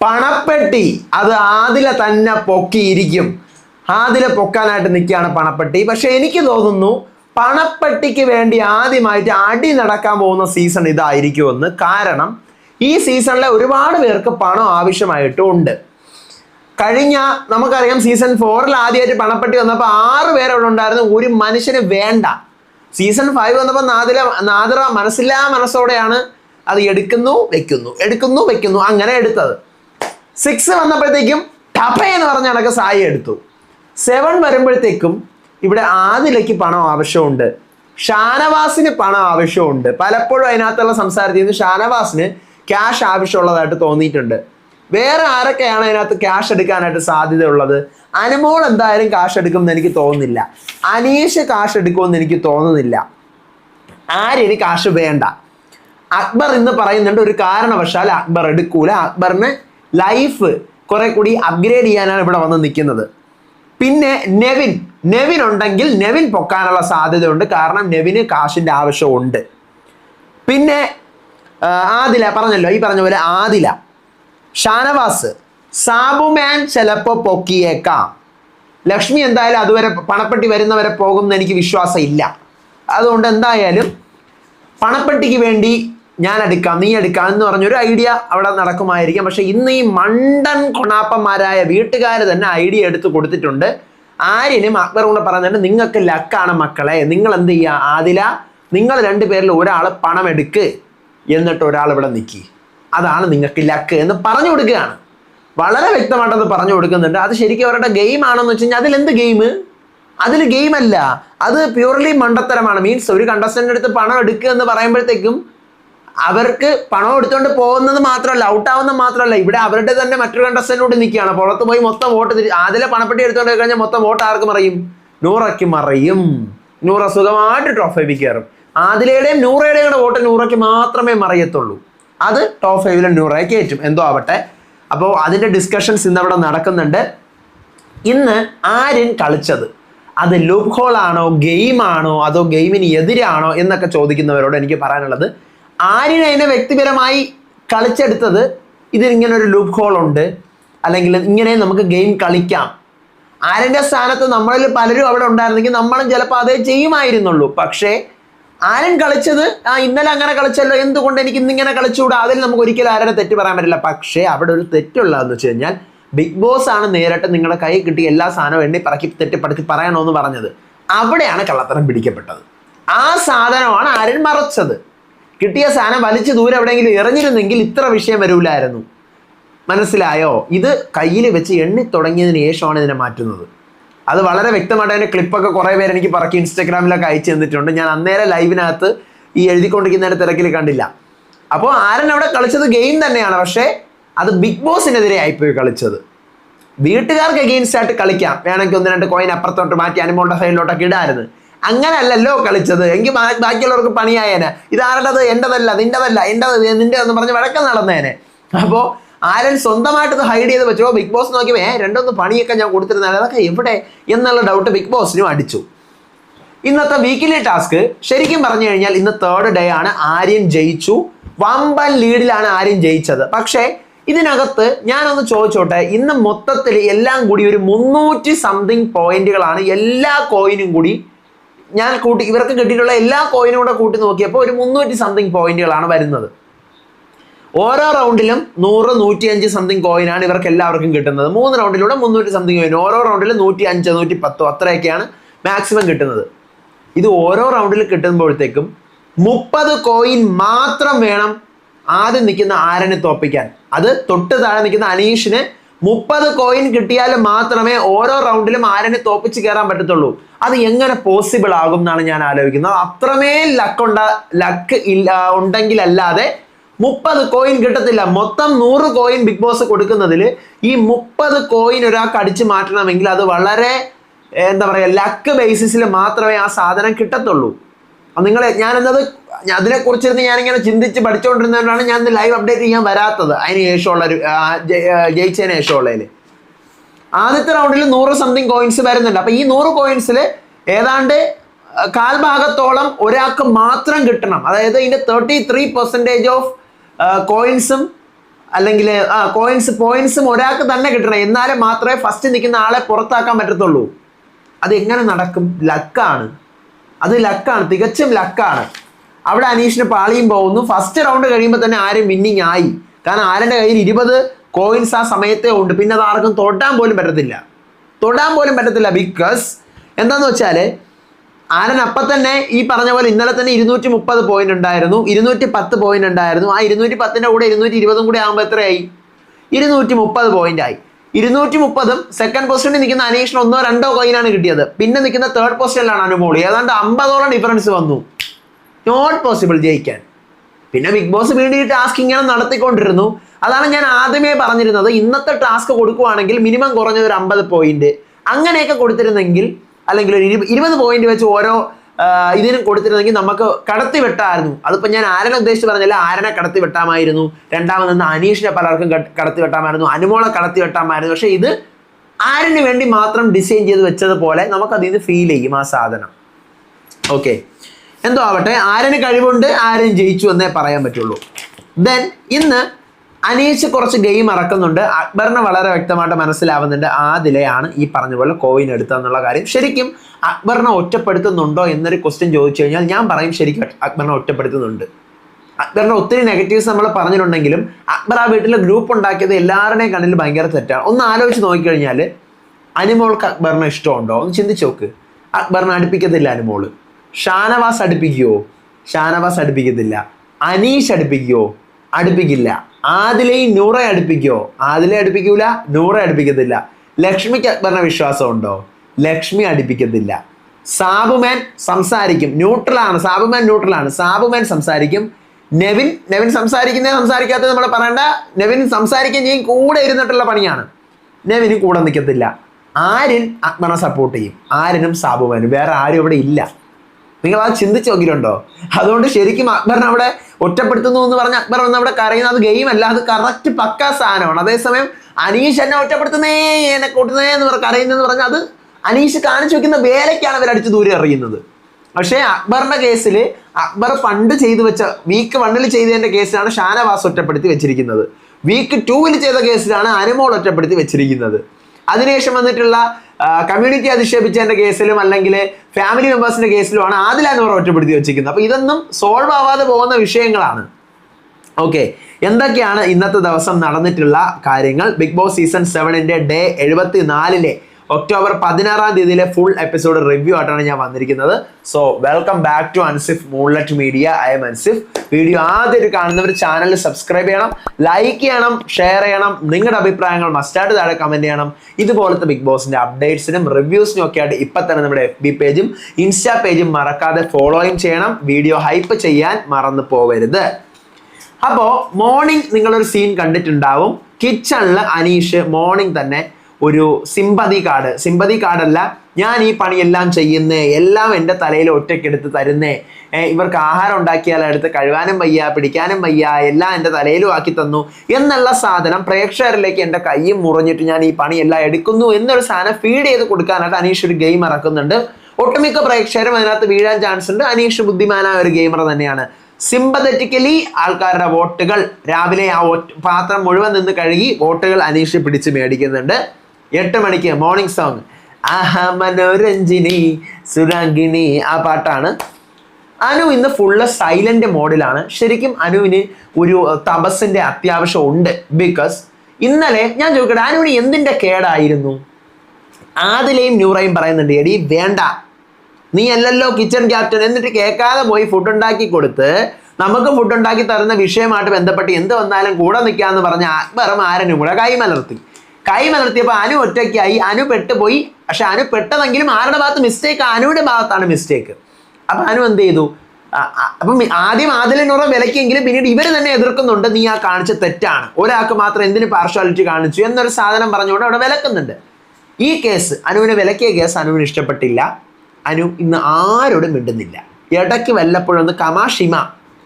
പണപ്പെട്ടി. അത് ആദില തന്നെ പൊക്കിയിരിക്കും. ആദില പൊക്കാനായിട്ട് നിൽക്കുകയാണ് പണപ്പെട്ടി. പക്ഷെ എനിക്ക് തോന്നുന്നു പണപ്പെട്ടിക്ക് വേണ്ടി ആദ്യമായിട്ട് അടി നടക്കാൻ പോകുന്ന സീസൺ ഇതായിരിക്കുമെന്ന്. കാരണം ഈ സീസണിലെ ഒരുപാട് പേർക്ക് പണം ആവശ്യമായിട്ടുണ്ട് കഴിഞ്ഞ നമുക്കറിയാം സീസൺ ഫോറിൽ ആദ്യമായിട്ട് പണപ്പെട്ടി വന്നപ്പോൾ ആറ് പേര് അവിടെ ഉണ്ടായിരുന്നു. ഒരു മനുഷ്യന് വേണ്ട. സീസൺ ഫൈവ് വന്നപ്പോൾ നാദില നാദിറ മനസ്സില്ലാ മനസ്സോടെയാണ് അത് എടുക്കുന്നു വെക്കുന്നു. എടുക്കുന്നു വെക്കുന്നു. അങ്ങനെ എടുത്തത്. സിക്സ് വന്നപ്പോഴത്തേക്കും ടപ്പ എന്ന് പറഞ്ഞ കണക്ക് സായി എടുത്തു. സെവൻ വരുമ്പോഴത്തേക്കും ഇവിടെ ആദിലയ്ക്ക് പണം ആവശ്യമുണ്ട്. ഷാനവാസിന് പണം ആവശ്യമുണ്ട്. പലപ്പോഴും അതിനകത്തുള്ള സംസാരത്തിൽ നിന്ന് ഷാനവാസിന് ക്യാഷ് ആവശ്യമുള്ളതായിട്ട് തോന്നിയിട്ടുണ്ട്. വേറെ ആരൊക്കെയാണ് അതിനകത്ത് ക്യാഷ് എടുക്കാനായിട്ട് സാധ്യതയുള്ളത്? അനുമോൾ എന്തായാലും കാശ് എടുക്കുമെന്ന് എനിക്ക് തോന്നുന്നില്ല. അനീഷ് കാശ് എടുക്കുമെന്ന് എനിക്ക് തോന്നുന്നില്ല. ആര്യന് കാശ് വേണ്ട? അക്ബർ ഇന്ന് പറയുന്നുണ്ട് ഒരു കാരണവശാൽ അക്ബർ എടുക്കൂല. അക്ബറിന് ലൈഫ് കുറെ കൂടി അപ്ഗ്രേഡ് ചെയ്യാനാണ് ഇവിടെ വന്ന് നിൽക്കുന്നത്. പിന്നെ നെവിൻ നെവിൻ ഉണ്ടെങ്കിൽ നെവിൻ പൊക്കാനുള്ള സാധ്യതയുണ്ട്. കാരണം നെവിന് കാശിന്റെ ആവശ്യമുണ്ട്. പിന്നെ ആദില പറഞ്ഞല്ലോ ഈ പറഞ്ഞ പോലെ ആദില. ഷാനവാസ് സാബുമാൻ ചിലപ്പോൾ പൊക്കിയേക്കാം. ലക്ഷ്മി എന്തായാലും അതുവരെ പണപ്പെട്ടി വരുന്നവരെ പോകുമെന്ന് എനിക്ക് വിശ്വാസം ഇല്ല അതുകൊണ്ട് എന്തായാലും പണപ്പെട്ടിക്ക് വേണ്ടി ഞാൻ എടുക്കാം നീ എടുക്കാം എന്ന് പറഞ്ഞൊരു ഐഡിയ അവിടെ നടക്കുമായിരിക്കാം. പക്ഷെ ഇന്ന് ഈ മണ്ടൻ കൊണാപ്പന്മാരായ വീട്ടുകാർ തന്നെ ഐഡിയ എടുത്ത് കൊടുത്തിട്ടുണ്ട്. ആര്യനും അക്ബറും പറയുന്നുണ്ട് നിങ്ങൾക്ക് ലക്കാണ് മക്കളെ നിങ്ങൾ എന്ത് ചെയ്യുക ആദില? നിങ്ങൾ രണ്ടു പേരിൽ ഒരാൾ പണം എടുക്ക് എന്നിട്ട് ഒരാൾ ഇവിടെ നിൽക്കി അതാണ് നിങ്ങൾക്ക് ലക്ക് എന്ന് പറഞ്ഞു കൊടുക്കുകയാണ്. വളരെ വ്യക്തമായിട്ടത് പറഞ്ഞു കൊടുക്കുന്നുണ്ട്. അത് ശരിക്കും അവരുടെ ഗെയിം ആണെന്ന് വെച്ച് കഴിഞ്ഞാൽ അതിലെന്ത് ഗെയിം അതിൽ അല്ല. അത് പ്യൂർലി മണ്ടത്തരമാണ്. മീൻസ് ഒരു കണ്ടസ്റ്റന്റെ അടുത്ത് പണം എടുക്കുക എന്ന് പറയുമ്പോഴത്തേക്കും അവർക്ക് പണം എടുത്തുകൊണ്ട് പോകുന്നത് മാത്രമല്ല ഔട്ട് ആവുന്നത് മാത്രമല്ല ഇവിടെ അവരുടെ തന്നെ മറ്റൊരു കണ്ടസ്റ്റന്റോട് നിൽക്കുകയാണ്. പുറത്ത് പോയി മൊത്തം വോട്ട് തിരി ആദിലെ പണപ്പെട്ടി എടുത്തുകൊണ്ട് കഴിഞ്ഞാൽ മൊത്തം വോട്ട് ആർക്ക് മറിയും? നൂറയ്ക്ക് മറയും. നൂറ സുഖമായിട്ട് ടോപ്പ് ഫൈവിൽ കയറും. ആദിലയുടെയും നൂറയുടെയും കൂടെ വോട്ട് നൂറയ്ക്ക് മാത്രമേ മറിയത്തുള്ളൂ. അത് ടോപ്പ് ഫൈവിലെ നൂറയെ കയറ്റും. എന്തോ ആവട്ടെ. അപ്പോൾ അതിന്റെ ഡിസ്കഷൻസ് ഇന്ന് അവിടെ നടക്കുന്നുണ്ട്. ഇന്ന് ആര്യൻ കളിച്ചത്? അത് ലൂപ്പ് ഹോൾ ആണോ ഗെയിം ആണോ അതോ ഗെയിമിന് എതിരാണോ എന്നൊക്കെ ചോദിക്കുന്നവരോട് എനിക്ക് പറയാനുള്ളത്. അതിനെ വ്യക്തിപരമായി കളിച്ചെടുത്തത് ഇതിനിങ്ങനെ ഒരു ലൂപ്പ് ഹോൾ ഉണ്ട്. അല്ലെങ്കിൽ ഇങ്ങനെ നമുക്ക് ഗെയിം കളിക്കാം. ആരന്റെ സ്ഥാനത്ത് നമ്മളിൽ പലരും അവിടെ ഉണ്ടായിരുന്നെങ്കിൽ നമ്മളും ചിലപ്പോൾ അതേ ചെയ്യുമായിരുന്നുള്ളൂ. പക്ഷേ ആരൻ കളിച്ചത് ആ ഇന്നലെ അങ്ങനെ കളിച്ചല്ലോ എന്തുകൊണ്ട് എനിക്ക് ഇന്നിങ്ങനെ കളിച്ചുകൂടാ? അതിൽ നമുക്ക് ഒരിക്കലും ആരുടെ തെറ്റ് പറയാൻ പറ്റില്ല. പക്ഷേ അവിടെ ഒരു തെറ്റുള്ളതെന്ന് വെച്ച് കഴിഞ്ഞാൽ ബിഗ് ബോസ് ആണ് നേരിട്ട് നിങ്ങളുടെ കൈ കിട്ടി എല്ലാ സാധനവും എണ്ണി പറക്കി തെറ്റിപ്പടുത്തി പറയണമെന്ന് പറഞ്ഞത്. അവിടെയാണ് കള്ളത്തരം പിടിക്കപ്പെട്ടത്. ആ സാധനമാണ് ആരൻ മറച്ചത്. കിട്ടിയ സാധനം വലിച്ചു ദൂരെ എവിടെയെങ്കിലും എറിഞ്ഞിരുന്നെങ്കിൽ ഇത്ര വിഷയം വരൂലായിരുന്നു. മനസ്സിലായോ? ഇത് കയ്യിൽ വെച്ച് എണ്ണി തുടങ്ങിയതിന് ശേഷമാണ് ഇതിനെ മാറ്റുന്നത്. അത് വളരെ വ്യക്തമായിട്ട് അതിന്റെ ക്ലിപ്പൊക്കെ കുറേ പേര് എനിക്ക് പറക്കി ഇൻസ്റ്റാഗ്രാമിലൊക്കെ അയച്ചു തന്നിട്ടുണ്ട്. ഞാൻ അന്നേരം ലൈവിനകത്ത് ഈ എഴുതിക്കൊണ്ടിരിക്കുന്നതിന്റെ തിരക്കിൽ കണ്ടില്ല. അപ്പോൾ ആരൻ അവിടെ കളിച്ചത് ഗെയിം തന്നെയാണ്. പക്ഷേ അത് ബിഗ് ബോസിനെതിരെ ആയിപ്പോയി കളിച്ചത്. വീട്ടുകാർക്ക് അഗെയിൻസ്റ്റ് ആയിട്ട് കളിക്കാം. വേണമെങ്കിൽ ഒന്ന് രണ്ട് കോയിൻ അപ്പുറത്തോട്ട് മാറ്റി അനുമോളുടെ സൈഡിലോട്ടൊക്കെ ഇടായിരുന്നു അങ്ങനെയല്ലല്ലോ കളിച്ചത്. എങ്കിൽ ബാക്കിയുള്ളവർക്ക് പണിയായേനെ. ഇതാരുടേത്? എന്റെതല്ല നിന്റെതല്ല എന്റെത് നിന്റെ എന്ന് പറഞ്ഞ് വഴക്കം നടന്നേനെ. അപ്പോൾ ആരൻ സ്വന്തമായിട്ട് ഇത് ഹൈഡ് ചെയ്ത് വെച്ചോ. ബിഗ് ബോസ് നോക്കിയേ രണ്ടൊന്ന് പണിയൊക്കെ ഞാൻ കൊടുത്തിരുന്നാൽ അതൊക്കെ എവിടെ? എന്നുള്ള ഡൗട്ട് ബിഗ് ബോസിനും അടിച്ചു. ഇന്നത്തെ വീക്കിലി ടാസ്ക് ശരിക്കും പറഞ്ഞു കഴിഞ്ഞാൽ ഇന്ന് തേർഡ് ഡേ ആണ് ആര്യൻ ജയിച്ചു. വമ്പൻ ലീഡിലാണ് ആര്യൻ ജയിച്ചത്. പക്ഷേ ഇതിനകത്ത് ഞാനൊന്ന് ചോദിച്ചോട്ടെ ഇന്ന് മൊത്തത്തിൽ എല്ലാം കൂടി ഒരു മുന്നൂറ്റി സംതിങ് പോയിന്റുകളാണ് എല്ലാ കോയിനും കൂടി ഞാൻ കൂട്ടി ഇവർക്ക് കിട്ടിയിട്ടുള്ള എല്ലാ കോയിനും കൂടെ കൂട്ടി നോക്കിയപ്പോൾ ഒരു മുന്നൂറ്റി സംതിങ് പോയിന്റുകളാണ് വരുന്നത്. ഓരോ റൗണ്ടിലും നൂറ് നൂറ്റി അഞ്ച് സംതിങ് കോയിനാണ് ഇവർക്ക് എല്ലാവർക്കും കിട്ടുന്നത്. മൂന്ന് റൗണ്ടിലൂടെ മുന്നൂറ്റി സംതിങ് കോയിൻ ഓരോ റൗണ്ടിലും നൂറ്റി അഞ്ച് നൂറ്റി പത്തോ അത്രയൊക്കെയാണ് മാക്സിമം കിട്ടുന്നത്. ഇത് ഓരോ റൗണ്ടിൽ കിട്ടുമ്പോഴത്തേക്കും മുപ്പത് കോയിൻ മാത്രം വേണം ആദ്യം നിൽക്കുന്ന ആരനെ തോപ്പിക്കാൻ. അത് തൊട്ട് താഴെ നിൽക്കുന്ന അനീഷിന് മുപ്പത് കോയിൻ കിട്ടിയാൽ മാത്രമേ ഓരോ റൗണ്ടിലും ആരനെ തോപ്പിച്ച് കയറാൻ പറ്റത്തുള്ളൂ. അത് എങ്ങനെ പോസിബിൾ ആകും എന്നാണ് ഞാൻ ആലോചിക്കുന്നത്. അത്രമേൽ ലക്ക് ഉണ്ട ലക്ക് ഇല്ല ഉണ്ടെങ്കിലല്ലാതെ മുപ്പത് കോയിൻ കിട്ടത്തില്ല. മൊത്തം നൂറ് കോയിൻ ബിഗ് ബോസ് കൊടുക്കുന്നതിൽ ഈ മുപ്പത് കോയിൻ ഒരാൾക്ക് അടിച്ചു മാറ്റണമെങ്കിൽ അത് വളരെ എന്താ പറയുക ലക്ക് ബേസിസിൽ മാത്രമേ ആ സാധനം കിട്ടത്തുള്ളൂ. നിങ്ങൾ ഞാനെന്നത് അതിനെക്കുറിച്ചിരുന്ന് ഞാനിങ്ങനെ ചിന്തിച്ച് പഠിച്ചുകൊണ്ടിരുന്നതുകൊണ്ടാണ് ഞാൻ ലൈവ് അപ്ഡേറ്റ് ചെയ്യാൻ വരാത്തത്. അതിന് ശേഷമുള്ള ഒരു ജയിച്ചതിന് ശേഷമുള്ളതിൽ ആദ്യത്തെ റൗണ്ടിൽ നൂറ് സംതിങ് കോയിൻസ് വരുന്നുണ്ട്. അപ്പം ഈ നൂറ് കോയിൻസിൽ ഏതാണ്ട് കാൽഭാഗത്തോളം ഒരാൾക്ക് മാത്രം കിട്ടണം. അതായത് ഇതിന്റെ തേർട്ടി ത്രീ പെർസെന്റേജ് ഓഫ് കോയിൻസും അല്ലെങ്കിൽ ആ കോയിൻസ് പോയിൻസും ഒരാൾക്ക് തന്നെ കിട്ടണം. എന്നാലേ മാത്രമേ ഫസ്റ്റ് നിൽക്കുന്ന ആളെ പുറത്താക്കാൻ പറ്റത്തുള്ളൂ. അതെങ്ങനെ നടക്കും? ലക്കാണ് അത് ലക്കാണ് തികച്ചും ലക്കാണ്. അവിടെ അനീഷിന് പാളിയും പോകുന്നു. ഫസ്റ്റ് റൗണ്ട് കഴിയുമ്പോൾ തന്നെ ആരും വിന്നിങ് ആയി. കാരണം ആരുടെ കയ്യിൽ ഇരുപത് കോയിൻസ് ആ സമയത്തേ ഉണ്ട്. പിന്നെ അത് ആർക്കും തൊടാൻ പോലും പറ്റത്തില്ല. തൊടാൻ പോലും പറ്റത്തില്ല ബിക്കോസ് എന്താന്ന് വെച്ചാൽ ആരൻ അപ്പം തന്നെ ഈ പറഞ്ഞ പോലെ ഇന്നലെ തന്നെ ഇരുന്നൂറ്റി മുപ്പത് പോയിന്റ് ഉണ്ടായിരുന്നു. ഇരുന്നൂറ്റി പത്ത് പോയിന്റ് ഉണ്ടായിരുന്നു. ആ ഇരുന്നൂറ്റി പത്തിന്റെ കൂടെ ഇരുന്നൂറ്റി ഇരുപതും കൂടി ആകുമ്പോൾ എത്രയായി? ഇരുന്നൂറ്റി മുപ്പത് പോയിന്റ് ആയി. ഇരുന്നൂറ്റി മുപ്പതും സെക്കൻഡ് പൊസിഷനിൽ നിൽക്കുന്ന അനീഷിന് ഒന്നോ രണ്ടോ കോയിനാണ് കിട്ടിയത്. പിന്നെ നിൽക്കുന്ന തേർഡ് പൊസിഷനിലാണ് അനുമോളി. ഏതാണ്ട് അമ്പതോളം ഡിഫറൻസ് വന്നു. നോട്ട് പോസിബിൾ ജയിക്കാൻ. പിന്നെ ബിഗ് ബോസ് വീണ്ടും ഈ ടാസ്ക് ഇങ്ങനെ നടത്തിക്കൊണ്ടിരുന്നു. അതാണ് ഞാൻ ആദ്യമേ പറഞ്ഞിരുന്നത്. ഇന്നത്തെ ടാസ്ക് കൊടുക്കുവാണെങ്കിൽ മിനിമം കുറഞ്ഞത് ഒരു അമ്പത് പോയിന്റ് അങ്ങനെയൊക്കെ കൊടുത്തിരുന്നെങ്കിൽ അല്ലെങ്കിൽ ഒരു ഇരുപ- ഇരുപത് പോയിന്റ് വെച്ച് ഓരോ ഇതിനും കൊടുത്തിരുന്നെങ്കിൽ നമുക്ക് കടത്തി വെട്ടായിരുന്നു അതിപ്പോൾ ഞാൻ ആരനെ ഉദ്ദേശിച്ച് പറഞ്ഞില്ല ആരനെ കടത്തി വെട്ടാമായിരുന്നു. രണ്ടാമത് നിന്ന് അനീഷിനെ പലർക്കും കട- കടത്തി വെട്ടാമായിരുന്നു. അനുമോളെ കടത്തി വെട്ടാമായിരുന്നു. പക്ഷേ ഇത് ആരിന് വേണ്ടി മാത്രം ഡിസൈൻ ചെയ്ത് വെച്ചതുപോലെ നമുക്കതിൽ നിന്ന് ഫീൽ ചെയ്യും ആ സാധനം. ഓക്കെ എന്തോ ആവട്ടെ ആരന് കഴിവുണ്ട് ആരും ജയിച്ചു എന്നേ പറയാൻ പറ്റുള്ളൂ. ദെൻ ഇന്ന് അനീഷ് കുറച്ച് ഗെയിം ഇറക്കുന്നുണ്ട് അക്ബറിന് വളരെ വ്യക്തമായിട്ട് മനസ്സിലാവുന്നുണ്ട് ആദിലെയാണ് ഈ പറഞ്ഞ പോലെ കോയിൻ എടുത്തതെന്നുള്ള കാര്യം. ശരിക്കും അക്ബറിനെ ഒറ്റപ്പെടുത്തുന്നുണ്ടോ എന്നൊരു ക്വസ്റ്റ്യൻ ചോദിച്ചു കഴിഞ്ഞാൽ ഞാൻ പറയും ശരിക്കും അക്ബറിനെ ഒറ്റപ്പെടുത്തുന്നുണ്ട്. അക്ബറിന്റെ ഒത്തിരി നെഗറ്റീവ്സ് നമ്മൾ പറഞ്ഞിട്ടുണ്ടെങ്കിലും അക്ബർ ആ വീട്ടിൽ ഗ്രൂപ്പ് ഉണ്ടാക്കിയത് എല്ലാവരുടെയും കണ്ണിൽ ഭയങ്കര തെറ്റാണ്. ഒന്ന് ആലോചിച്ച് നോക്കിക്കഴിഞ്ഞാൽ അനിമോൾക്ക് അക്ബറിനെ ഇഷ്ടമുണ്ടോ? ഒന്ന് ചിന്തിച്ച് നോക്ക്. അക്ബറിനെ അടുപ്പിക്കത്തില്ല അനുമോൾ. ഷാനവാസ് അടുപ്പിക്കുവോ? ഷാനവാസ് അടുപ്പിക്കത്തില്ല. അനീഷ് അടുപ്പിക്കുവോ? അടുപ്പിക്കില്ല. ആദിലെയും നൂറെ അടുപ്പിക്കോ? ആദിലെ അടുപ്പിക്കൂല നൂറെ അടുപ്പിക്കത്തില്ല. ലക്ഷ്മിക്ക് അക്ബറിനെ വിശ്വാസമുണ്ടോ? ലക്ഷ്മി അടുപ്പിക്കത്തില്ല. സാബുമാൻ സംസാരിക്കും. ന്യൂട്രലാണ് സാബുമാൻ ന്യൂട്രലാണ് സാബുമാൻ സംസാരിക്കും. നെവിൻ നെവിൻ സംസാരിക്കുന്നേ സംസാരിക്കാത്തത് നമ്മൾ പറയണ്ട. നെവിൻ സംസാരിക്കുകയും ചെയ്യും കൂടെ ഇരുന്നിട്ടുള്ള പണിയാണ്. നെവിന് കൂടെ നിൽക്കത്തില്ല ആര്യൻ അക്ബറിനെ സപ്പോർട്ട് ചെയ്യും. ആര്യനും സാബുമാനും. വേറെ ആരും ഇവിടെ ഇല്ല. നിങ്ങൾ അത് ചിന്തിച്ചു നോക്കിയിട്ടുണ്ടോ? അതുകൊണ്ട് ശരിക്കും അക്ബറിനെ അവിടെ ഒറ്റപ്പെടുത്തുന്നു എന്ന് പറഞ്ഞ അക്ബർ വന്ന് അവിടെ കരയുന്നത് അത് ഗെയിം അല്ല അത് കറക്റ്റ് പക്ക സാധനമാണ്. അതേസമയം അനീഷ് എന്നെ ഒറ്റപ്പെടുത്തുന്നേ എന്നെ കൂട്ടുന്നേ എന്ന് പറഞ്ഞ് കരയുന്നെന്ന് പറഞ്ഞാൽ അത് അനീഷ് കാണിച്ചു വെക്കുന്ന വേലയ്ക്കാണ് അവർ അടിച്ചു ദൂരെ അറിയുന്നത് പക്ഷേ അക്ബറിന്റെ കേസിൽ അക്ബർ പണ്ട് ചെയ്തു വെച്ച വീക്ക് വണ്ണിൽ ചെയ്തതിന്റെ കേസിലാണ് ഷാനവാസ് ഒറ്റപ്പെടുത്തി വെച്ചിരിക്കുന്നത്. വീക്ക് ടൂവിൽ ചെയ്ത കേസിലാണ് അനുമോൾ ഒറ്റപ്പെടുത്തി വെച്ചിരിക്കുന്നത്. അതിനുശേഷം വന്നിട്ടുള്ള കമ്മ്യൂണിറ്റി അധിക്ഷേപിച്ചതിന്റെ കേസിലും അല്ലെങ്കിൽ ഫാമിലി മെമ്പേഴ്സിന്റെ കേസിലുമാണ് ആദിൽ പറഞ്ഞ ഒറ്റപ്പെടുത്തി വെച്ചിരിക്കുന്നത്. അപ്പൊ ഇതൊന്നും സോൾവ് ആവാതെ പോകുന്ന വിഷയങ്ങളാണ്. ഓക്കെ എന്തൊക്കെയാണ് ഇന്നത്തെ ദിവസം നടന്നിട്ടുള്ള കാര്യങ്ങൾ? ബിഗ് ബോസ് സീസൺ സെവനിന്റെ ഡേ എഴുപത്തി നാലിലെ ഒക്ടോബർ പതിനാറാം തീയതിയിലെ ഫുൾ എപ്പിസോഡ് റിവ്യൂ ആയിട്ടാണ് ഞാൻ വന്നിരിക്കുന്നത്. So welcome back to Ansif Moonlit Media I'm Ansif video ആദ്യമായിട്ട് കാണുന്നവർ ചാനൽ സബ്സ്ക്രൈബ് ചെയ്യണം ലൈക്ക് ചെയ്യണം ഷെയർ ചെയ്യണം. നിങ്ങളുടെ അഭിപ്രായങ്ങൾ മസ്റ്റായിട്ട് താഴെ കമന്റ് ചെയ്യണം. ഇതുപോലത്തെ ബിഗ് ബോസിന്റെ അപ്ഡേറ്റ്സിനും റിവ്യൂസിനും ഒക്കെ ആയിട്ട് ഇപ്പം തന്നെ നമ്മുടെ എഫ് ബി പേജും ഇൻസ്റ്റാ പേജും മറക്കാതെ ഫോളോയും ചെയ്യണം. വീഡിയോ ഹൈപ്പ് ചെയ്യാൻ മറന്നു പോകരുത്. അപ്പോ മോർണിംഗ് നിങ്ങളൊരു സീൻ കണ്ടിട്ടുണ്ടാവും. കിച്ചണിൽ അനീഷ് മോർണിംഗ് തന്നെ ഒരു സിമ്പതി കാർഡ് സിമ്പതി കാർഡല്ല ഞാൻ ഈ പണിയെല്ലാം ചെയ്യുന്നേ എല്ലാം എന്റെ തലയിൽ ഒറ്റയ്ക്കെടുത്ത് തരുന്നേ. ഇവർക്ക് ആഹാരം ഉണ്ടാക്കിയാൽ എടുത്ത് കഴുകാനും വയ്യ പിടിക്കാനും വയ്യ എല്ലാം എന്റെ തലയിലും ആക്കി തന്നു എന്നുള്ള സാധനം പ്രേക്ഷകരിലേക്ക് എന്റെ കൈയും മുറിഞ്ഞിട്ട് ഞാൻ ഈ പണിയെല്ലാം എടുക്കുന്നു എന്നൊരു സാധനം ഫീഡ് ചെയ്ത് കൊടുക്കാനായിട്ട് അനീഷ് ഒരു ഗെയിം ഇറക്കുന്നുണ്ട്. ഒട്ടുമിക്ക പ്രേക്ഷകരും അതിനകത്ത് വീഴാൻ ചാൻസ് ഉണ്ട്. അനീഷ് ബുദ്ധിമാനായ ഒരു ഗെയിമർ തന്നെയാണ്. സിമ്പതറ്റിക്കലി ആൾക്കാരുടെ വോട്ടുകൾ രാവിലെ ആ പാത്രം മുഴുവൻ നിന്ന് കഴുകി വോട്ടുകൾ അനീഷ് പിടിച്ച് മേടിക്കുന്നുണ്ട്. എട്ട് മണിക്ക് മോർണിംഗ് സോങ് ആഹാ മനോരഞ്ജിനി സുരാംഗിണി ആ പാട്ടാണ്. അനു ഇന്ന് ഫുള്ള് സൈലന്റ് മോഡിലാണ് ശരിക്കും അനുവിന് ഒരു തപസ്സിന്റെ അത്യാവശ്യം ഉണ്ട്. ബിക്കോസ് ഇന്നലെ ഞാൻ ചോദിക്കട്ടെ അനുവിന് എന്തിന്റെ കേടായിരുന്നു? ആദിലെയും ന്യൂറയും പറയുന്നുണ്ട് എടി വേണ്ട. നീ അല്ലല്ലോ കിച്ചൺ ക്യാപ്റ്റൻ എന്നിട്ട് കേൾക്കാതെ പോയി ഫുഡ് ഉണ്ടാക്കി കൊടുത്ത് നമുക്ക് ഫുഡ് ഉണ്ടാക്കി തരുന്ന വിഷയമായിട്ട് ബന്ധപ്പെട്ട് എന്ത് വന്നാലും കൂടെ നിൽക്കാന്ന് പറഞ്ഞ അക്ബറും ആരനും കൂടെ കൈമലർത്തി. കൈമലർത്തിയപ്പോൾ അനു ഒറ്റയ്ക്കായി. അനു പെട്ടുപോയി. പക്ഷെ അനു പെട്ടതെങ്കിലും ആരുടെ ഭാഗത്ത് മിസ്റ്റേക്ക് അനുവിന്റെ ഭാഗത്താണ് മിസ്റ്റേക്ക് അപ്പം അനു എന്ത് ചെയ്തു? അപ്പം ആദ്യം ആദിലിനുറ വിലക്കെങ്കിലും പിന്നീട് ഇവർ തന്നെ എതിർക്കുന്നുണ്ട്. നീ ആ കാണിച്ച തെറ്റാണ്. ഒരാൾക്ക് മാത്രം എന്തിന് പാർഷ്വാലിറ്റി കാണിച്ചു എന്നൊരു സാധനം പറഞ്ഞുകൊണ്ട് അവിടെ വിലക്കുന്നുണ്ട്. ഈ കേസ് അനുവിനെ വിലക്കിയ കേസ് അനുവിന് ഇഷ്ടപ്പെട്ടില്ല. അനു ഇന്ന് ആരോടും മിണ്ടുന്നില്ല. ഇടയ്ക്ക് വല്ലപ്പോഴൊന്ന് കമാഷിമ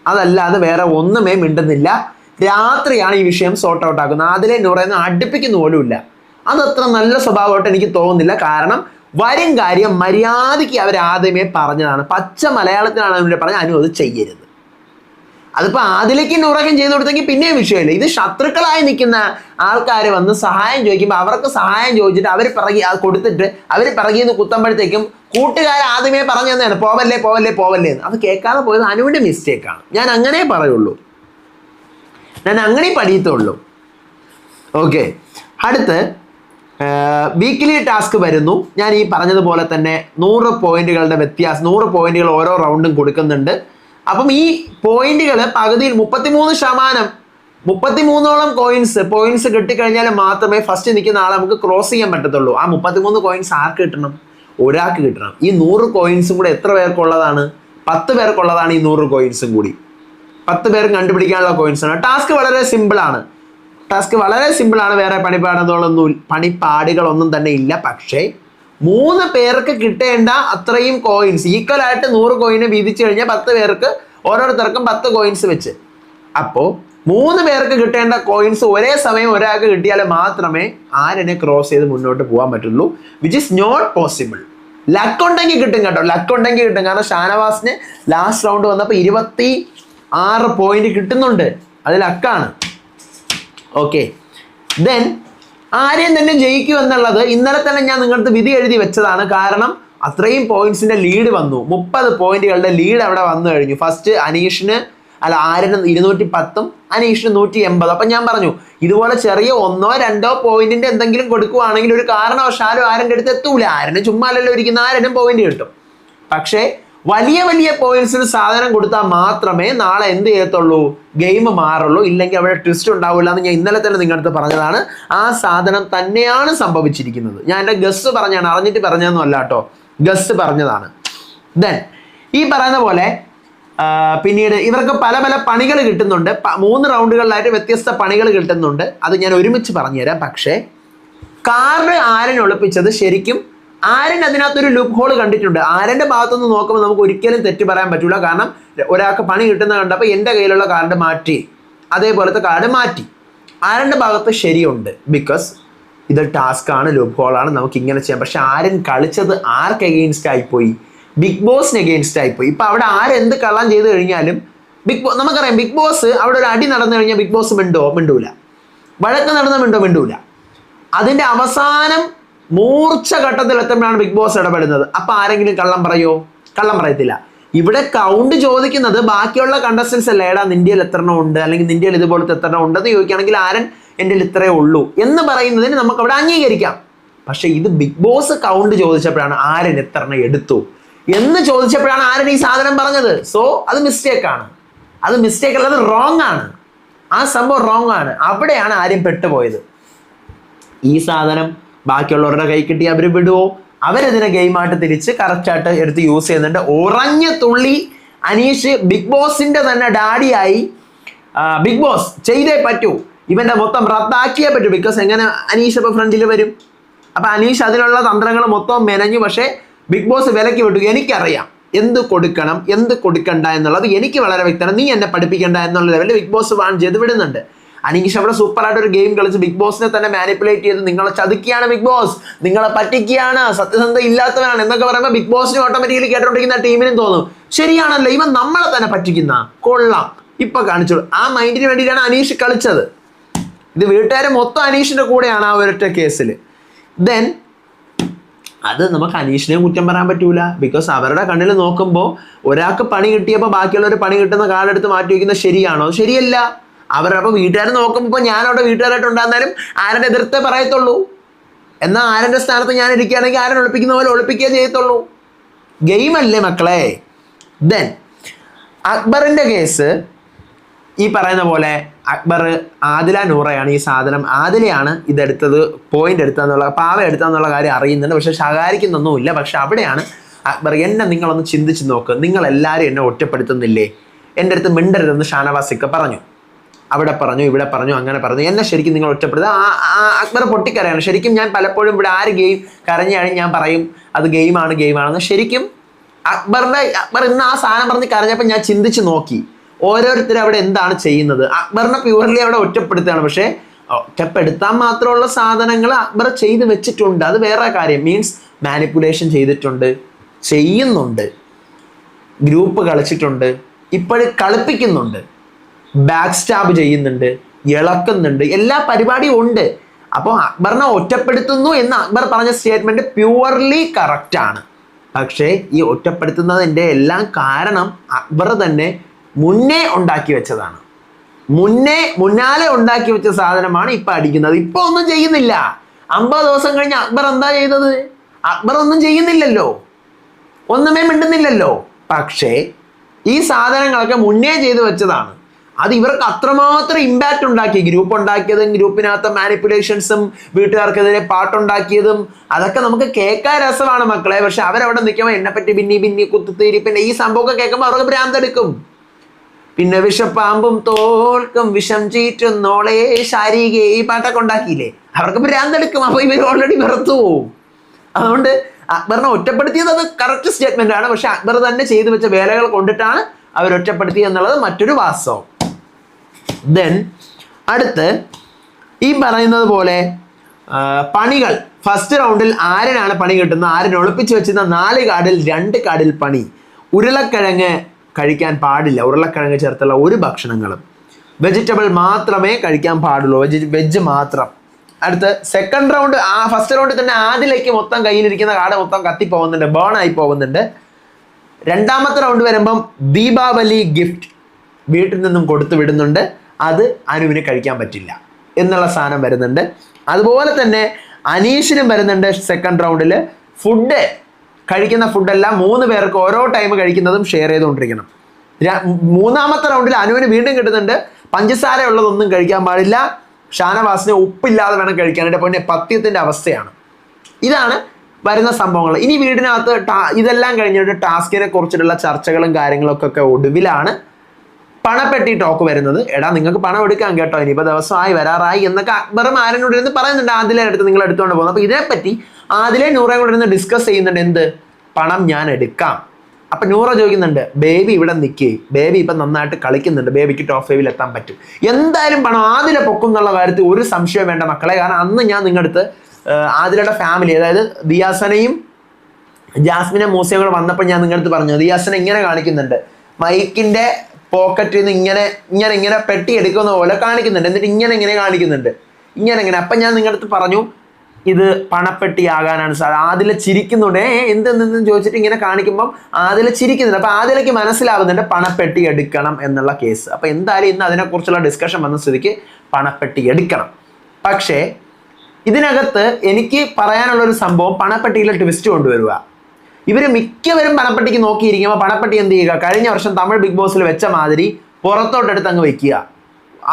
അതല്ലാതെ വേറെ ഒന്നുമേ മിണ്ടുന്നില്ല. രാത്രിയാണ് ഈ വിഷയം സോർട്ട് ഔട്ട് ആക്കുന്നത്. അതിലെ നൂറേന്ന് അടുപ്പിക്കുന്ന പോലുമില്ല. അതത്ര നല്ല സ്വഭാവമായിട്ട് എനിക്ക് തോന്നുന്നില്ല. കാരണം വരും കാര്യം മര്യാദയ്ക്ക് അവർ ആദ്യമേ പറഞ്ഞതാണ്. പച്ച മലയാളത്തിലാണ് അവരുടെ പറഞ്ഞ അനു അത് ചെയ്യരുത്. അതിപ്പോൾ ആദിലേക്ക് നൂറകം ചെയ്ത് കൊടുത്തെങ്കിൽ പിന്നെയും വിഷയമില്ല. ഇത് ശത്രുക്കളായി നിൽക്കുന്ന ആൾക്കാർ വന്ന് സഹായം ചോദിക്കുമ്പോൾ അവർക്ക് സഹായം ചോദിച്ചിട്ട് അവർ പിറകി കൊടുത്തിട്ട് അവർ പിറകി നിന്ന് കുത്തുമ്പോഴത്തേക്കും കൂട്ടുകാർ ആദ്യമേ പറഞ്ഞു തന്നെയാണ് പോവല്ലേ പോവല്ലേ പോവല്ലേ എന്ന്. അത് കേൾക്കാതെ പോയത് അനുവിന്റെ മിസ്റ്റേക്കാണ് ഞാൻ അങ്ങനെ പറയുള്ളൂ. ഞാൻ അങ്ങനെ പഠിയത്തുള്ളൂ ഓക്കെ അടുത്ത് വീക്കിലി ടാസ്ക് വരുന്നു. ഞാൻ ഈ പറഞ്ഞതുപോലെ തന്നെ നൂറ് പോയിന്റുകളുടെ വ്യത്യാസം നൂറ് പോയിന്റുകൾ ഓരോ റൗണ്ടും കൊടുക്കുന്നുണ്ട്. അപ്പം ഈ പോയിന്റുകൾ പകുതിയിൽ മുപ്പത്തിമൂന്ന് ശതമാനം മുപ്പത്തിമൂന്നോളം കോയിൻസ് പോയിന്റ്സ് കിട്ടിക്കഴിഞ്ഞാൽ മാത്രമേ ഫസ്റ്റ് നിൽക്കുന്ന ആളെ നമുക്ക് ക്രോസ് ചെയ്യാൻ പറ്റത്തുള്ളൂ. ആ മുപ്പത്തിമൂന്ന് കോയിൻസ് ആർക്ക് കിട്ടണം? ഒരാൾക്ക് കിട്ടണം. ഈ നൂറ് കോയിൻസും കൂടെ എത്ര പേർക്കുള്ളതാണ്? പത്ത് പേർക്കുള്ളതാണ് ഈ നൂറ് കോയിൻസും കൂടി. പത്ത് പേരും കണ്ടുപിടിക്കാനുള്ള കോയിൻസ് ആണ്. ടാസ്ക് വളരെ സിമ്പിൾ ആണ്. ടാസ്ക് വളരെ സിമ്പിൾ ആണ്. വേറെ പണിപ്പാടുകളൊന്നും പണിപ്പാടുകളൊന്നും തന്നെ ഇല്ല. പക്ഷേ മൂന്ന് പേർക്ക് കിട്ടേണ്ട അത്രയും കോയിൻസ് ഈക്വൽ ആയിട്ട് നൂറ് കോയിന് വീതിച്ചു കഴിഞ്ഞാൽ പത്ത് പേർക്ക് ഓരോരുത്തർക്കും പത്ത് കോയിൻസ് വെച്ച്. അപ്പോൾ മൂന്ന് പേർക്ക് കിട്ടേണ്ട കോയിൻസ് ഒരേ സമയം ഒരാൾക്ക് കിട്ടിയാൽ മാത്രമേ ആരെന്നെ ക്രോസ് ചെയ്ത് മുന്നോട്ട് പോകാൻ പറ്റുള്ളൂ which is not possible luck ഉണ്ടെങ്കിൽ കിട്ടും കേട്ടോ. ലക്ക് ഉണ്ടെങ്കിൽ കിട്ടും. കാരണം ഷാനവാസിന് ലാസ്റ്റ് റൗണ്ട് വന്നപ്പോൾ ഇരുപത്തി ആറ് പോയിന്റ് കിട്ടുന്നുണ്ട്. അതിൽ അക്കാണ്. ഓക്കെ ദെൻ ആരെയും തന്നെ ജയിക്കും എന്നുള്ളത് ഇന്നലെ തന്നെ ഞാൻ നിങ്ങൾക്ക് വിധി എഴുതി വെച്ചതാണ്. കാരണം അത്രയും പോയിന്റ്സിന്റെ ലീഡ് വന്നു. മുപ്പത് പോയിന്റുകളുടെ ലീഡ് അവിടെ വന്നു കഴിഞ്ഞു. ഫസ്റ്റ് അനീഷിന് അല്ല ആരിന് ഇരുന്നൂറ്റി പത്തും അനീഷിന് നൂറ്റി എൺപത് അപ്പം ഞാൻ പറഞ്ഞു ഇതുപോലെ ചെറിയ ഒന്നോ രണ്ടോ പോയിന്റിന്റെ എന്തെങ്കിലും കൊടുക്കുവാണെങ്കിൽ ഒരു കാരണവശാലും ആരന്റെ അടുത്ത് എത്തൂല. ആരന് ചുമ്മാ ഇരിക്കുന്ന ആരനും പോയിന്റ് കിട്ടും. പക്ഷേ വലിയ വലിയ പോയിന്റ്സിന് സാധനം കൊടുത്താൽ മാത്രമേ നാളെ എന്ത് ചെയ്യത്തുള്ളൂ? ഗെയിം മാറുള്ളൂ. ഇല്ലെങ്കിൽ അവിടെ ട്വിസ്റ്റ് ഉണ്ടാവില്ല എന്ന് ഞാൻ ഇന്നലെ തന്നെ നിങ്ങളുടെ അടുത്ത് പറഞ്ഞതാണ്. ആ സാധനം തന്നെയാണ് സംഭവിച്ചിരിക്കുന്നത്. ഞാൻ എന്റെ ഗസ് പറഞ്ഞാണ് അറിഞ്ഞിട്ട് പറഞ്ഞതെന്നും അല്ല കേട്ടോ. ഗസ് പറഞ്ഞതാണ്. ദെൻ ഈ പറയുന്ന പോലെ പിന്നീട് ഇവർക്ക് പല പല പണികൾ കിട്ടുന്നുണ്ട്. മൂന്ന് റൗണ്ടുകളിലായിട്ട് വ്യത്യസ്ത പണികൾ കിട്ടുന്നുണ്ട്. അത് ഞാൻ ഒരുമിച്ച് പറഞ്ഞുതരാം. പക്ഷേ കാർഡ് ആരൻ ഒളിപ്പിച്ചത് ശരിക്കും ആരൻ അതിനകത്തൊരു ലൂപ്പ് ഹോൾ കണ്ടിട്ടുണ്ട്. ആരന്റെ ഭാഗത്തുനിന്ന് നോക്കുമ്പോൾ നമുക്ക് ഒരിക്കലും തെറ്റ് പറയാൻ പറ്റില്ല കാരണം ഒരാൾക്ക് പണി കിട്ടുന്ന കണ്ടപ്പോൾ എന്റെ കയ്യിലുള്ള കാർഡ് മാറ്റി. അതേപോലത്തെ കാർഡ് മാറ്റി. ആരന്റെ ഭാഗത്ത് ശരിയുണ്ട്. ബിക്കോസ് ഇത് ടാസ്ക് ആണ് ലൂപ്പ് ഹോൾ ആണ് നമുക്ക് ഇങ്ങനെ ചെയ്യാം. പക്ഷെ ആരൻ കളിച്ചത് ആർക്ക് എഗെയിൻസ്റ്റ് ആയിപ്പോയി ബിഗ് ബോസിന് എഗെയിൻസ്റ്റ് ആയിപ്പോയി ഇപ്പം അവിടെ ആരെന്ത് കള്ളം ചെയ്ത് കഴിഞ്ഞാലും ബിഗ് ബോ നമുക്കറിയാം ബിഗ് ബോസ് അവിടെ ഒരു അടി നടന്നു കഴിഞ്ഞാൽ ബിഗ് ബോസ് മിണ്ടോ? മിണ്ടൂല. വഴക്ക് നടന്ന മിണ്ടോ? മിണ്ടൂല. അതിന്റെ അവസാനം മൂർച്ച ഘട്ടത്തിൽ എത്തുമ്പോഴാണ് ബിഗ് ബോസ് ഇടപെടുന്നത്. അപ്പൊ ആരെങ്കിലും കള്ളം പറയോ? കള്ളം പറയത്തില്ല. ഇവിടെ കൗണ്ട് ചോദിക്കുന്നത് ബാക്കിയുള്ള കണ്ടസ്റ്റൻസ് അല്ല? ഏടാ നിന്ത്യയിൽ എത്ര എണ്ണം ഉണ്ട്? അല്ലെങ്കിൽ നിന്ത്യയിൽ ഇതുപോലത്തെ എത്ര ഉണ്ട് ഉണ്ടെന്ന് ചോദിക്കുകയാണെങ്കിൽ ആരൻ എന്റെ ഇത്രേ ഉള്ളൂ എന്ന് പറയുന്നതിന് നമുക്ക് അവിടെ അംഗീകരിക്കാം. പക്ഷെ ഇത് ബിഗ് ബോസ് കൗണ്ട് ചോദിച്ചപ്പോഴാണ് ആരൻ എത്ര എണ്ണം എടുത്തു എന്ന് ചോദിച്ചപ്പോഴാണ് ആരൻ ഈ സാധനം പറഞ്ഞത്. സോ അത് മിസ്റ്റേക്ക് ആണ്. അത് മിസ്റ്റേക്ക് അല്ല അത് റോങ് ആണ്. ആ സംഭവം റോങ് ആണ്. അവിടെയാണ് ആരും പെട്ടുപോയത്. ഈ സാധനം ബാക്കിയുള്ളവരുടെ കൈ കിട്ടി അവർ വിടുവോ? അവരതിനെ ഗെയിമായിട്ട് തിരിച്ച് കറക്റ്റായിട്ട് എടുത്ത് യൂസ് ചെയ്യുന്നുണ്ട്. ഉറഞ്ഞ തുള്ളി അനീഷ് ബിഗ് ബോസിന്റെ തന്നെ ഡാഡിയായി. ബിഗ് ബോസ് ചെയ്തേ പറ്റൂ. ഇവന്റെ മൊത്തം റദ്ദാക്കിയേ പറ്റൂ. ബിക്കോസ് എങ്ങനെ അനീഷ് ഇപ്പൊ ഫ്രണ്ടിൽ വരും? അപ്പൊ അനീഷ് അതിനുള്ള തന്ത്രങ്ങൾ മൊത്തം മെനഞ്ഞു. പക്ഷേ ബിഗ് ബോസ് വിലക്ക് വിട്ടു. എനിക്കറിയാം എന്ത് കൊടുക്കണം എന്ത് കൊടുക്കണ്ട എന്നുള്ളത് എനിക്ക് വളരെ വ്യക്തമാണ്. നീ എന്നെ പഠിപ്പിക്കണ്ട എന്നുള്ള ലെവലിൽ ബിഗ് ബോസ് വാൺ ചെയ്ത് വിടുന്നുണ്ട്. അനീഷ് അവിടെ സൂപ്പർ ആയിട്ട് ഒരു ഗെയിം കളിച്ച് ബിഗ് ബോസിനെ തന്നെ മാനിപ്പുലേറ്റ് ചെയ്ത് നിങ്ങളെ ചതിക്കുകയാണ് ബിഗ് ബോസ് നിങ്ങളെ പറ്റിക്കുകയാണ്. സത്യസന്ധ ഇല്ലാത്തവനാണ് എന്നൊക്കെ പറയുമ്പോൾ ബിഗ് ബോസിന് ഓട്ടോമാറ്റിക്കലി കേട്ടോണ്ടിരിക്കുന്ന ടീമിനും തോന്നും. ശരിയാണല്ലോ ഇവ നമ്മളെ തന്നെ പറ്റിക്കുന്ന. കൊള്ളാം. ഇപ്പൊ കാണിച്ചോളൂ. ആ മൈൻഡിന് വേണ്ടിയിട്ടാണ് അനീഷ് കളിച്ചത്. ഇത് വീട്ടുകാരെ മൊത്തം അനീഷിന്റെ കൂടെയാണ് ആ ഒരൊറ്റ കേസിൽ ദെൻ അത് നമുക്ക് അനീഷിനെ കുറ്റം പറയാൻ പറ്റൂല. ബിക്കോസ് അവരുടെ കണ്ണിൽ നോക്കുമ്പോൾ ഒരാൾക്ക് പണി കിട്ടിയപ്പോൾ ബാക്കിയുള്ളവർ പണി കിട്ടുന്ന കാലെടുത്ത് മാറ്റി വയ്ക്കുന്നത് ശരിയാണോ? ശരിയല്ല. അവരപ്പോൾ വീട്ടുകാർ നോക്കുമ്പോൾ ഞാൻ അവിടെ വീട്ടുകാരായിട്ട് ഉണ്ടായിരുന്നാലും ആരുടെ എതിർത്തേ പറയത്തുള്ളൂ. എന്നാൽ ആരന്റെ സ്ഥാനത്ത് ഞാൻ ഇരിക്കുകയാണെങ്കിൽ ആരൻ ഒളിപ്പിക്കുന്ന പോലെ ഒളിപ്പിക്കുകയേ ചെയ്യത്തുള്ളൂ. ഗെയിമല്ലേ മക്കളെ? ദെൻ അക്ബറിന്റെ കേസ് ഈ പറയുന്ന പോലെ അക്ബർ ആദില നൂറയാണ് ഈ സാധനം. ആദിലയാണ് ഇതെടുത്തത് പോയിന്റ് എടുത്തതെന്നുള്ള പാവ എടുത്തതെന്നുള്ള കാര്യം അറിയുന്നുണ്ട്. പക്ഷെ ശകാരിക്കുന്നൊന്നുമില്ല. പക്ഷെ അവിടെയാണ് അക്ബർ എന്നെ നിങ്ങളൊന്ന് ചിന്തിച്ച് നോക്ക്. നിങ്ങൾ എല്ലാവരും എന്നെ ഒറ്റപ്പെടുത്തുന്നില്ലേ? എന്റെ അടുത്ത് മിണ്ടരുതെന്ന് ഷാനവാസിക്ക പറഞ്ഞു. അവിടെ പറഞ്ഞു ഇവിടെ പറഞ്ഞു അങ്ങനെ പറഞ്ഞു. എന്നെ ശരിക്കും നിങ്ങൾ ഒറ്റപ്പെടുത്തുക. അക്ബർ പൊട്ടിക്കരയാണ്. ശരിക്കും ഞാൻ പലപ്പോഴും ഇവിടെ ആര് ഗെയിം കരഞ്ഞാണ് ഞാൻ പറയും അത് ഗെയിമാണ് ഗെയിമാണെന്ന്. ശരിക്കും അക്ബറിന്റെ അക്ബർ ഇന്ന് ആ സാധനം പറഞ്ഞ് കരഞ്ഞപ്പോൾ ഞാൻ ചിന്തിച്ച് നോക്കി. ഓരോരുത്തരും അവിടെ എന്താണ് ചെയ്യുന്നത്? അക്ബറിനെ പ്യൂർലി അവിടെ ഒറ്റപ്പെടുത്തുകയാണ്. പക്ഷേ ഒറ്റപ്പെടുത്താൻ മാത്രമുള്ള സാധനങ്ങൾ അക്ബർ ചെയ്ത് വെച്ചിട്ടുണ്ട്. അത് വേറെ കാര്യം. മീൻസ് മാനിപ്പുലേഷൻ ചെയ്തിട്ടുണ്ട് ചെയ്യുന്നുണ്ട്. ഗ്രൂപ്പ് കളിച്ചിട്ടുണ്ട്. ഇപ്പോഴും കളിപ്പിക്കുന്നുണ്ട്. ബാക്ക് സ്റ്റാബ് ചെയ്യുന്നുണ്ട് ഇളക്കുന്നുണ്ട് എല്ലാ പരിപാടിയും ഉണ്ട്. അപ്പോൾ അക്ബറിനെ ഒറ്റപ്പെടുത്തുന്നു എന്ന് അക്ബർ പറഞ്ഞ സ്റ്റേറ്റ്മെന്റ് പ്യുവർലി കറക്റ്റ് ആണ്. പക്ഷേ ഈ ഒറ്റപ്പെടുത്തുന്നതിന്റെ എല്ലാം കാരണം അക്ബർ തന്നെ മുന്നേ ഉണ്ടാക്കി വെച്ചതാണ്. മുന്നേ മുന്നാലെ ഉണ്ടാക്കി വെച്ച സാധനമാണ് ഇപ്പൊ അടിക്കുന്നത്. ഇപ്പൊ ഒന്നും ചെയ്യുന്നില്ല. അമ്പത് ദിവസം കഴിഞ്ഞ് അക്ബർ എന്താ ചെയ്തത്? അക്ബർ ഒന്നും ചെയ്യുന്നില്ലല്ലോ. ഒന്നുമേ മിണ്ടുന്നില്ലല്ലോ. പക്ഷേ ഈ സാധനങ്ങളൊക്കെ മുന്നേ ചെയ്തു വെച്ചതാണ്. അത് ഇവർക്ക് അത്രമാത്രം ഇമ്പാക്റ്റ് ഉണ്ടാക്കി. ഗ്രൂപ്പ് ഉണ്ടാക്കിയതും ഗ്രൂപ്പിനകത്ത് മാനിപ്പുലേഷൻസും വീട്ടുകാർക്കെതിരെ പാട്ടുണ്ടാക്കിയതും അതൊക്കെ നമുക്ക് കേൾക്കാൻ രസമാണ് മക്കളെ. പക്ഷെ അവരവിടെ നിൽക്കുമ്പോൾ എന്നെ പറ്റി ബിന്നി ബിന്നി കുത്തിത്തീരി പിന്നെ ഈ സംഭവമൊക്കെ കേൾക്കുമ്പോൾ അവർക്ക് ഭ്രാന്തെടുക്കും. പിന്നെ വിഷപ്പാമ്പും തോൽക്കും വിഷം ചീറ്റുന്നോളെ ശാരീരിക ഈ പാട്ടൊക്കെ ഉണ്ടാക്കിയില്ലേ? അവർക്ക് ഭ്രാന്തെടുക്കും. അപ്പൊ ഇവർ ഓൾറെഡി വെറുത്തു പോവും. അതുകൊണ്ട് അക്ബറിനെ ഒറ്റപ്പെടുത്തിയത് അത് കറക്റ്റ് സ്റ്റേറ്റ്മെന്റ് ആണ്. പക്ഷെ അക്ബർ തന്നെ ചെയ്തു വെച്ച വേലകൾ കൊണ്ടിട്ടാണ് അവരൊറ്റപ്പെടുത്തി എന്നുള്ളത് മറ്റൊരു വാസ്തവം. ദെൻ അടുത്ത് ഈ പറയുന്നത് പോലെ പണികൾ. ഫസ്റ്റ് റൗണ്ടിൽ ആരനാണ് പണി കിട്ടുന്നത്? ആരിന് ഒളിപ്പിച്ച് വെച്ചിരുന്ന നാല് കാർഡിൽ രണ്ട് കാർഡിൽ പണി. ഉരുളക്കിഴങ്ങ് കഴിക്കാൻ പാടില്ല. ഉരുളക്കിഴങ്ങ് ചേർത്തുള്ള ഒരു ഭക്ഷണങ്ങളും. വെജിറ്റബിൾ മാത്രമേ കഴിക്കാൻ പാടുള്ളൂ. വെജ് വെജ് മാത്രം. അടുത്ത് സെക്കൻഡ് റൗണ്ട് ആ ഫസ്റ്റ് റൗണ്ടിൽ തന്നെ ആദ്യലേക്ക് മൊത്തം കയ്യിലിരിക്കുന്ന കാർഡ് മൊത്തം കത്തിപ്പോകുന്നുണ്ട്. ബേൺ ആയി പോകുന്നുണ്ട്. രണ്ടാമത്തെ റൗണ്ട് വരുമ്പം ദീപാവലി ഗിഫ്റ്റ് വീട്ടിൽ നിന്നും കൊടുത്തു വിടുന്നുണ്ട്. അത് അനുവിന് കഴിക്കാൻ പറ്റില്ല എന്നുള്ള സാധനം വരുന്നുണ്ട്. അതുപോലെ തന്നെ അനീഷിനും വരുന്നുണ്ട് സെക്കൻഡ് റൗണ്ടിൽ ഫുഡ് കഴിക്കുന്ന ഫുഡെല്ലാം മൂന്ന് പേർക്ക് ഓരോ ടൈം കഴിക്കുന്നതും ഷെയർ ചെയ്തുകൊണ്ടിരിക്കണം. മൂന്നാമത്തെ റൗണ്ടിൽ അനുവിന് വീണ്ടും കിട്ടുന്നുണ്ട്. പഞ്ചസാര ഉള്ളതൊന്നും കഴിക്കാൻ പാടില്ല. ഷാനവാസിന് ഉപ്പില്ലാതെ വേണം കഴിക്കാനായിട്ട് പൊന്നെ പത്യത്തിന്റെ അവസ്ഥയാണ്. ഇതാണ് വരുന്ന സംഭവങ്ങൾ. ഇനി വീടിനകത്ത് ഇതെല്ലാം കഴിഞ്ഞിട്ട് ടാസ്കിനെ കുറിച്ചിട്ടുള്ള ചർച്ചകളും കാര്യങ്ങളൊക്കെ ഒടുവിലാണ് പണപ്പെട്ടി ടോക്ക് വരുന്നത്. എടാ നിങ്ങൾക്ക് പണം എടുക്കാം കേട്ടോ. ഇനിയിപ്പോൾ ദിവസമായി വരാറായി എന്നൊക്കെ അക്ബറും ആരനോട് ഇരുന്ന് പറയുന്നുണ്ട്. ആദിലെ അടുത്ത് നിങ്ങൾ എടുത്തുകൊണ്ട് പോകുന്നത് അപ്പോൾ ഇതേപ്പറ്റി ആദിലെ നൂറെ കൂടെ ഇരുന്ന് ഡിസ്കസ് ചെയ്യുന്നുണ്ട്. എന്ത്? പണം ഞാൻ എടുക്കാം. അപ്പൊ നൂറ ചോദിക്കുന്നുണ്ട് ബേബി ഇവിടെ നിൽക്കേ ബേബി ഇപ്പം നന്നായിട്ട് കളിക്കുന്നുണ്ട്. ബേബിക്ക് ടോപ്പ് ഫൈവിൽ എത്താൻ പറ്റും. എന്തായാലും പണം ആദിലെ പൊക്കും എന്നുള്ള കാര്യത്തിൽ ഒരു സംശയം വേണ്ട മക്കളെ. കാരണം അന്ന് ഞാൻ നിങ്ങളുടെ അടുത്ത് ആദിലയുടെ ഫാമിലി അതായത് ദിയാസനയും ജാസ്മിനെ മൂസയും കൂടെ വന്നപ്പോൾ ഞാൻ നിങ്ങളുടെ അടുത്ത് പറഞ്ഞു. ദിയാസന ഇങ്ങനെ കാണിക്കുന്നുണ്ട്. മൈക്കിന്റെ പോക്കറ്റിൽ നിന്ന് ഇങ്ങനെ ഇങ്ങനെ ഇങ്ങനെ പെട്ടി എടുക്കുന്ന പോലെ കാണിക്കുന്നുണ്ട്. എന്നിട്ട് ഇങ്ങനെ ഇങ്ങനെ കാണിക്കുന്നുണ്ട്. ഇങ്ങനെ ഇങ്ങനെ. അപ്പം ഞാൻ നിങ്ങളുടെ അടുത്ത് പറഞ്ഞു ഇത് പണപ്പെട്ടി ആകാനാണ് സാർ ആദില ചിരിക്കുന്നുണ്ട്. ഏ എന്തെന്തെന്ന് ചോദിച്ചിട്ട് ഇങ്ങനെ കാണിക്കുമ്പം ആദില ചിരിക്കുന്നുണ്ട്. അപ്പം ആദിലയ്ക്ക് മനസ്സിലാവുന്നുണ്ട് പണപ്പെട്ടി എടുക്കണം എന്നുള്ള കേസ്. അപ്പം എന്തായാലും ഇന്ന് അതിനെക്കുറിച്ചുള്ള ഡിസ്കഷൻ വന്ന സ്ഥിതിക്ക് പണപ്പെട്ടി എടുക്കണം. പക്ഷേ ഇതിനകത്ത് എനിക്ക് പറയാനുള്ള ഒരു സംഭവം പണപ്പെട്ടിയിലെ ട്വിസ്റ്റ് കൊണ്ടുവരിക ഇവർ മിക്കവരും പണപ്പെട്ടിക്ക് നോക്കിയിരിക്കുമ്പോൾ പണപ്പെട്ടി എന്ത് ചെയ്യുക? കഴിഞ്ഞ വർഷം തമിഴ് ബിഗ് ബോസിൽ വെച്ച മാതിരി പുറത്തോട്ടെടുത്ത് അങ്ങ് വെക്കുക.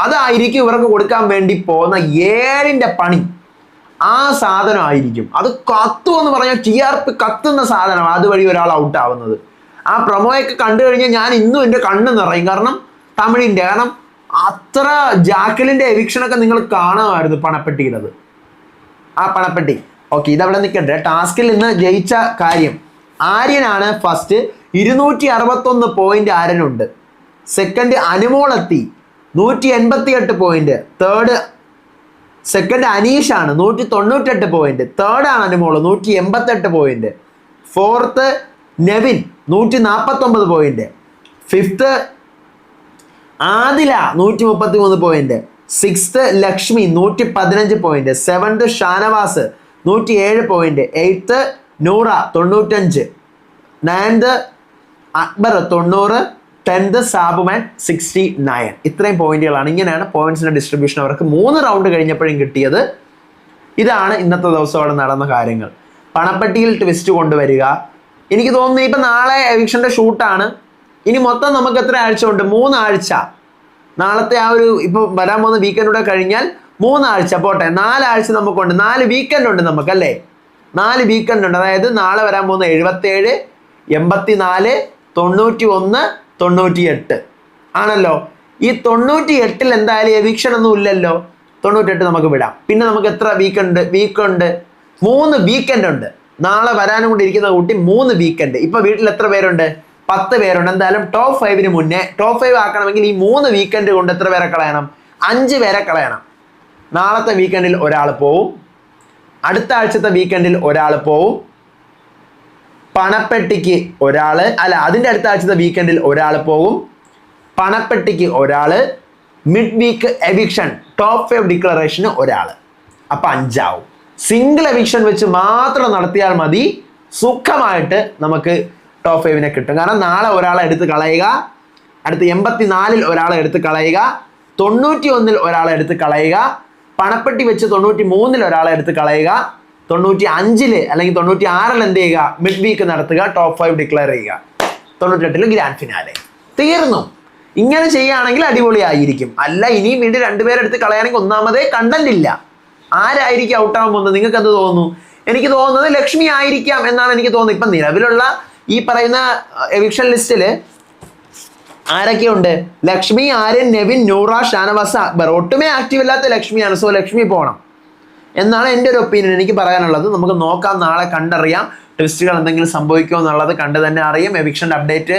അതായിരിക്കും ഇവർക്ക് കൊടുക്കാൻ വേണ്ടി പോകുന്ന ഏഴിന്റെ പണി. ആ സാധനം ആയിരിക്കും. അത് കത്തു എന്ന് പറഞ്ഞാൽ ടി ആർ പി കത്തുന്ന സാധനം അതുവഴി ഒരാൾ ഔട്ട് ആവുന്നത്. ആ പ്രൊമോയൊക്കെ കണ്ടു കഴിഞ്ഞാൽ ഞാൻ ഇന്നും എന്റെ കണ്ണ് നിറയും. കാരണം തമിഴിന്റെ കാരണം അത്ര ജാക്കലിന്റെ എവിക്ഷനൊക്കെ നിങ്ങൾ കാണുമായിരുന്നു പണപ്പെട്ടിയുടേത്. ആ പണപ്പെട്ടി. ഓക്കെ ഇതവിടെ നിൽക്കട്ടെ ടാസ്കിൽ ഇന്ന് ജയിച്ച കാര്യം. ആര്യനാണ് ഫസ്റ്റ് ഇരുന്നൂറ്റി അറുപത്തൊന്ന് പോയിന്റ് ആര്യനുണ്ട് സെക്കൻഡ് അനുമോളെത്തി നൂറ്റി എൺപത്തി എട്ട് പോയിന്റ് തേർഡ് സെക്കൻഡ് അനീഷാണ് നൂറ്റി തൊണ്ണൂറ്റെട്ട് പോയിന്റ് തേർഡാണ് അനുമോൾ നൂറ്റി എൺപത്തെട്ട് പോയിന്റ് ഫോർത്ത് നെവിൻ നൂറ്റി നാൽപ്പത്തൊമ്പത് പോയിന്റ് ഫിഫ്ത്ത് ആദില നൂറ്റി മുപ്പത്തി മൂന്ന് പോയിന്റ് സിക്സ്ത് ലക്ഷ്മി നൂറ്റി പതിനഞ്ച് പോയിന്റ് സെവൻത് ഷാനവാസ് നൂറ്റി ഏഴ് പോയിന്റ് എയ്ത്ത് നൂറ തൊണ്ണൂറ്റഞ്ച്. നയൻത് അക്ബർ തൊണ്ണൂറ് ടെൻത് സാബുമാൻ സിക്സ്റ്റി നയൻ ഇത്രയും പോയിന്റുകളാണ്. ഇങ്ങനെയാണ് പോയിന്റ്സിന്റെ ഡിസ്ട്രിബ്യൂഷൻ അവർക്ക് മൂന്ന് റൗണ്ട് കഴിഞ്ഞപ്പോഴും കിട്ടിയത്. ഇതാണ് ഇന്നത്തെ ദിവസം അവിടെ നടന്ന കാര്യങ്ങൾ. പണപ്പെട്ടിയിൽ ട്വിസ്റ്റ് കൊണ്ടുവരിക. എനിക്ക് തോന്നുന്നു ഇപ്പം നാളെ എവിക്ഷന്റെ ഷൂട്ടാണ് ഇനി മൊത്തം നമുക്ക് എത്ര ആഴ്ച ഉണ്ട്? മൂന്നാഴ്ച. നാളത്തെ ആ ഒരു ഇപ്പോൾ വരാൻ പോകുന്ന വീക്കെൻഡ് കൂടെ കഴിഞ്ഞാൽ മൂന്നാഴ്ച. പോട്ടെ നാലാഴ്ച നമുക്കുണ്ട്. നാല് വീക്കെൻഡ് ഉണ്ട് നമുക്കല്ലേ നാല് വീക്കെൻഡ് ഉണ്ട്. അതായത് നാളെ വരാൻ പോകുന്ന എഴുപത്തേഴ് എൺപത്തി നാല് തൊണ്ണൂറ്റി ഒന്ന് തൊണ്ണൂറ്റി എട്ട് ആണല്ലോ? ഈ തൊണ്ണൂറ്റി എട്ടിൽ എന്തായാലും എവിക്ഷൻ ഒന്നും ഇല്ലല്ലോ. തൊണ്ണൂറ്റെട്ട് നമുക്ക് വിടാം. പിന്നെ നമുക്ക് എത്ര വീക്കുണ്ട് വീക്കുണ്ട് മൂന്ന് വീക്കെൻഡ് ഉണ്ട്. നാളെ വരാനും കൂടി ഇരിക്കുന്ന കുട്ടി മൂന്ന് വീക്കെൻഡ് ഇപ്പൊ വീട്ടിൽ എത്ര പേരുണ്ട്? പത്ത് പേരുണ്ട്. എന്തായാലും ടോപ്പ് ഫൈവിന് മുന്നേ ടോപ്പ് ഫൈവ് ആക്കണമെങ്കിൽ ഈ മൂന്ന് വീക്കെൻഡ് കൊണ്ട് എത്ര പേരെ കളയണം? അഞ്ച് പേരെ കളയണം. നാളത്തെ വീക്കെൻഡിൽ ഒരാൾ പോവും. അടുത്ത ആഴ്ചത്തെ വീക്കെൻഡിൽ ഒരാൾ പോവും. പണപ്പെട്ടിക്ക് ഒരാൾ അല്ല അതിന്റെ അടുത്ത ആഴ്ചത്തെ വീക്കെൻഡിൽ ഒരാൾ പോകും പണപ്പെട്ടിക്ക് ഒരാൾ mid week eviction top five declaration ഒരാൾ അപ്പം അഞ്ചാവും. സിംഗിൾ എവിക്ഷൻ വെച്ച് മാത്രം നടത്തിയാൽ മതി. സുഖമായിട്ട് നമുക്ക് ടോപ്പ് ഫൈവിനെ കിട്ടും. കാരണം നാളെ ഒരാളെ എടുത്ത് കളയുക അടുത്ത് എൺപത്തിനാലിൽ ഒരാളെ എടുത്ത് കളയുക തൊണ്ണൂറ്റി ഒന്നിൽ ഒരാളെ എടുത്ത് കളയുക പണപ്പെട്ടി വെച്ച് തൊണ്ണൂറ്റി മൂന്നിൽ ഒരാളെ എടുത്ത് കളയുക. തൊണ്ണൂറ്റി അഞ്ചിൽ അല്ലെങ്കിൽ തൊണ്ണൂറ്റി ആറിൽ എന്ത് ചെയ്യുക? മിഡ് വീക്ക് നടത്തുക ടോപ്പ് ഫൈവ് ഡിക്ലെയർ ചെയ്യുക. തൊണ്ണൂറ്റെട്ടിൽ ഗ്രാൻഡ് ഫിനാലെ തീർന്നു. ഇങ്ങനെ ചെയ്യുകയാണെങ്കിൽ അടിപൊളിയായിരിക്കും. അല്ല ഇനിയും വീണ്ടും രണ്ടുപേരെടുത്ത് കളയാണെങ്കിൽ ഒന്നാമതേ കണ്ടന്റ് ഇല്ല. ആരായിരിക്കും ഔട്ടാവാൻ പോകുന്നത്? നിങ്ങൾക്ക് എന്ത് തോന്നുന്നു? എനിക്ക് തോന്നുന്നത് ലക്ഷ്മി ആയിരിക്കാം എന്നാണ് എനിക്ക് തോന്നുന്നത്. ഇപ്പം നിലവിലുള്ള ഈ പറയുന്ന എവിക്ഷൻ ലിസ്റ്റിൽ ആരൊക്കെയുണ്ട്? ലക്ഷ്മി ആര്യൻ നെവിൻ നൂറ ഷാനവാസ അക്ബർ. ഒട്ടുമേ ആക്റ്റീവ് അല്ലാത്ത ലക്ഷ്മിയാണ്. സോ ലക്ഷ്മി പോകണം എന്നാണ് എന്റെ ഒരു ഒപ്പീനിയൻ എനിക്ക് പറയാനുള്ളത്. നമുക്ക് നോക്കാം നാളെ കണ്ടറിയാം. ട്വിസ്റ്റുകൾ എന്തെങ്കിലും സംഭവിക്കുമോ എന്നുള്ളത് കണ്ട് തന്നെ അറിയാം. എവിക്ഷൻ അപ്ഡേറ്റ്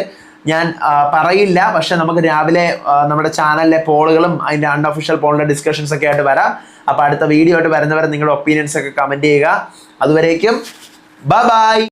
ഞാൻ പറയില്ല. പക്ഷെ നമുക്ക് രാവിലെ നമ്മുടെ ചാനലിലെ പോളുകളും അതിന്റെ അൺഒഫീഷ്യൽ പോളിന്റെ ഡിസ്കഷൻസ് ഒക്കെ ആയിട്ട് വരാം. അപ്പോൾ അടുത്ത വീഡിയോ ആയിട്ട് വരുന്നവരെ നിങ്ങളുടെ ഒപ്പീനിയൻസ് ഒക്കെ കമന്റ് ചെയ്യുക. അതുവരേക്കും ബൈ ബൈ